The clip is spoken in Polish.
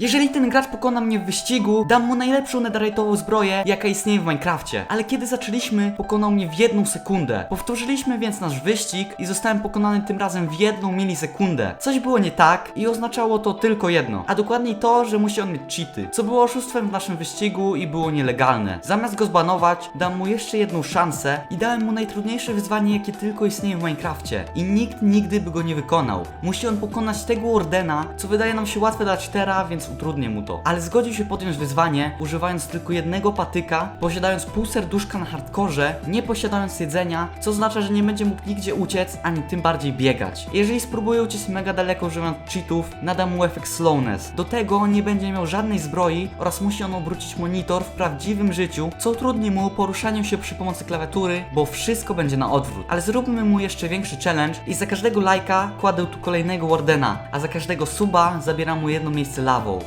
Jeżeli ten gracz pokona mnie w wyścigu, dam mu najlepszą netherite'ową zbroję, jaka istnieje w Minecrafcie. Ale kiedy zaczęliśmy, pokonał mnie w jedną sekundę. Powtórzyliśmy więc nasz wyścig i zostałem pokonany tym razem w jedną milisekundę. Coś było nie tak i oznaczało to tylko jedno, a dokładniej to, że musi on mieć cheaty, co było oszustwem w naszym wyścigu i było nielegalne. Zamiast go zbanować, dam mu jeszcze jedną szansę i dałem mu najtrudniejsze wyzwanie, jakie tylko istnieje w Minecrafcie. I nikt nigdy by go nie wykonał. Musi on pokonać tego Wardena, co wydaje nam się łatwe dla cheatera, więc utrudnię mu to. Ale zgodził się podjąć wyzwanie, używając tylko jednego patyka, posiadając pół serduszka na hardkorze, nie posiadając jedzenia, co oznacza, że nie będzie mógł nigdzie uciec, ani tym bardziej biegać. Jeżeli spróbuje uciec mega daleko używając cheatów, nada mu efekt slowness. Do tego nie będzie miał żadnej zbroi oraz musi on obrócić monitor w prawdziwym życiu, co utrudni mu poruszanie się przy pomocy klawiatury, bo wszystko będzie na odwrót. Ale zróbmy mu jeszcze większy challenge i za każdego lajka kładę tu kolejnego Wardena, a za każdego suba zabieram mu jedno miejsce lawą.